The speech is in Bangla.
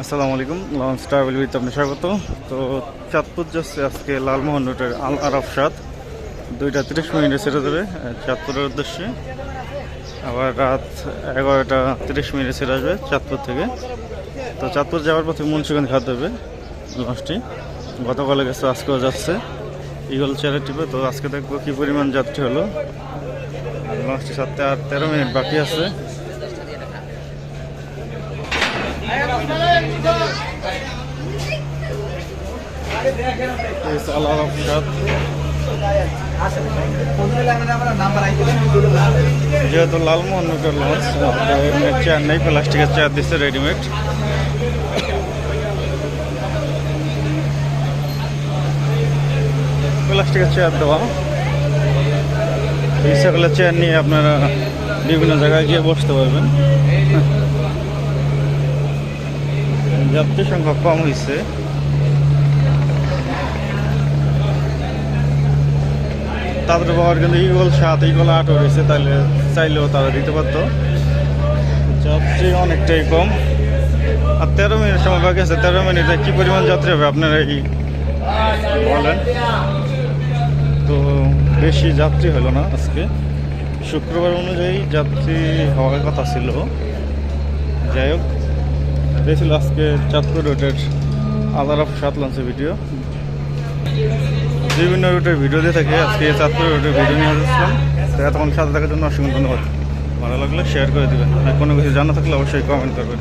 আসসালামু আলাইকুম লঞ্চ ট্রাভেল উইথ আপনি স্বাগত। তো চাঁদপুর যাচ্ছে আজকে লালমোহন রুটের আল আরফ সাত দুইটা তিরিশ মিনিটে ছেড়ে দেবে চাঁদপুরের উদ্দেশ্যে। আবার রাত এগারোটা তিরিশ মিনিটে ছেড়ে আসবে চাঁদপুর থেকে। তো চাঁদপুর যাওয়ার পথে মুন্সিগঞ্জ ঘাট দেবে লঞ্চটি গতকালে গেছে, আজকেও যাচ্ছে। ইগল চেয়ারের টিপে তো আজকে দেখব কী পরিমাণ যাত্রী হলো। লঞ্চটি সাতটা আর তেরো মিনিট বাকি আছে এই হচ্ছে আল আরফ সাত যেহেতু লালমোহন লঞ্চ চেয়ার নেই প্লাস্টিকের চেয়ার দিচ্ছে রেডিমেড প্লাস্টিকের চেয়ার দেওয়া। এই সকলের চেয়ার নিয়ে আপনারা বিভিন্ন জায়গায় গিয়ে বসতে পারবেন। যাত্রী সংখ্যা কম হয়েছে তাদের বাবার কিন্তু ইগল সাত ইগল আট রয়েছে তাহলে চাইলেও তারা দিতে পারত। যাত্রী অনেকটাই কম। আর তেরো মিনিট সময় বাকি আছে, তেরো মিনিটে কী পরিমাণ যাত্রী হবে আপনারা এই বলেন। তো বেশি যাত্রী হলো না আজকে। শুক্রবার অনুযায়ী যাত্রী হওয়ার কথা ছিল। যাই হোক এটাই ছিল আজকে চাঁদপুর রোডের আদার অফ সাত লঞ্চের ভিডিও বিভিন্ন রুটের ভিডিও দিয়ে থাকে। আজকে চাঁদপুর রুটের ভিডিও নিয়ে আসছিলাম তো এতক্ষণ সাথে থাকার জন্য অসংখ্য ধন্যবাদ। ভালো লাগলে শেয়ার করে দেবেন। আর কোনো কিছু জানা থাকলে অবশ্যই কমেন্ট করবেন।